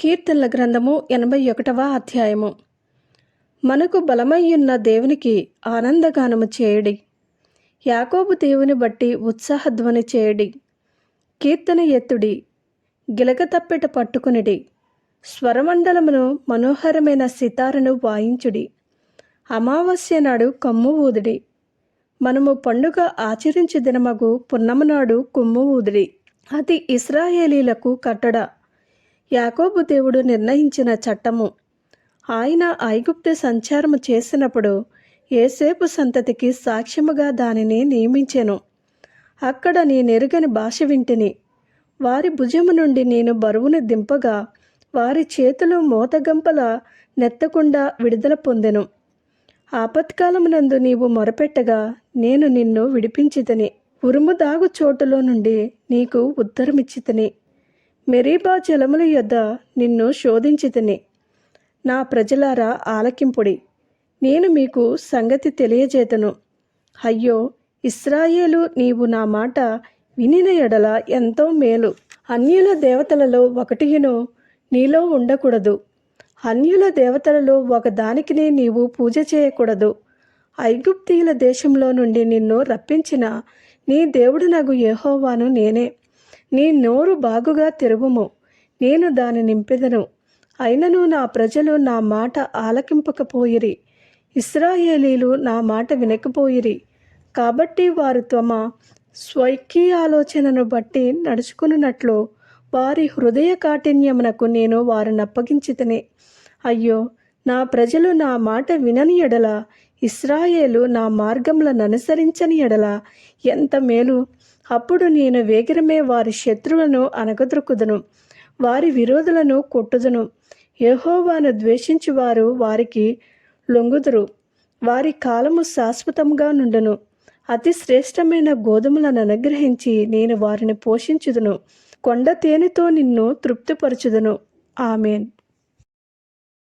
కీర్తనల గ్రంథము ఎనభై ఒకటవ అధ్యాయము. మనకు బలమయ్యున్న దేవునికి ఆనందగానము చేయడి. యాకోబు దేవుని బట్టి ఉత్సాహధ్వని చేయడి. కీర్తన ఎత్తుడి. గిలక తప్పెట పట్టుకునిడి. స్వరమండలమును మనోహరమైన సితారను వాయించుడి. అమావాస్య నాడు కమ్ము ఊదుడి. మనము పండుగ ఆచరించి దినమగు పున్నమనాడు కుమ్ము కొమ్ము ఊదుడి. అది ఇస్రాయేలీలకు కట్టడ. యాకోబు దేవుడు నిర్ణయించిన చట్టము. ఆయన ఐగుప్తు సంచారము చేసినప్పుడు ఏసేపు సంతతికి సాక్ష్యముగా దానిని నియమించెను. అక్కడ నీ నెరుగని భాష వింటిని. వారి భుజము నుండి నేను బరువును దింపగా వారి చేతులు మోతగంపల నెత్తకుండా విడుదల పొందెను. ఆపత్కాలమునందు నీవు మొరపెట్టగా నేను నిన్ను విడిపించితని. ఉరుము దాగు చోటులో నుండి నీకు ఉత్తరమిచ్చితని. మెరీబా జలముల యొద్ద నిన్ను శోధించితిని. నా ప్రజలారా ఆలకింపుడి. నేను మీకు సంగతి తెలియజేతను. అయ్యో ఇస్రాయేలు నీవు నా మాట వినిన ఎడల ఎంతో మేలు. అన్యుల దేవతలలో ఒకటియును నీలో ఉండకూడదు. అన్యుల దేవతలలో ఒకదానికినే నీవు పూజ చేయకూడదు. ఐగుప్తీయుల దేశంలో నుండి నిన్ను రప్పించిన నీ దేవుడు నగు యహోవాను నేనే. నీ నోరు బాగుగా తిరుగుము నేను దాని నింపెదను. అయినను నా ప్రజలు నా మాట ఆలకింపకపోయిరి. ఇస్రాయేలీలు నా మాట వినకపోయిరి. కాబట్టి వారు తమ స్వైకీయ ఆలోచనను బట్టి నడుచుకున్నట్లు వారి హృదయ కాఠిన్యమునకు నేను వారిని అప్పగించితనే. అయ్యో నా ప్రజలు నా మాట వినని ఎడల ఇస్రాయేలు నా మార్గములను అనుసరించని ఎడల ఎంత మేలు! అప్పుడు నేను వేగిరమే వారి శత్రువులను అనగదొరుకుదును వారి విరోధులను కొట్టుదును. యహోవాను ద్వేషించి వారు వారికి లొంగుదురు. వారి కాలము శాశ్వతంగా నుండును. అతి శ్రేష్టమైన గోధుమలను అనుగ్రహించి నేను వారిని పోషించుదును. కొండ తేనెతో నిన్ను తృప్తిపరచుదును. ఆమెన్.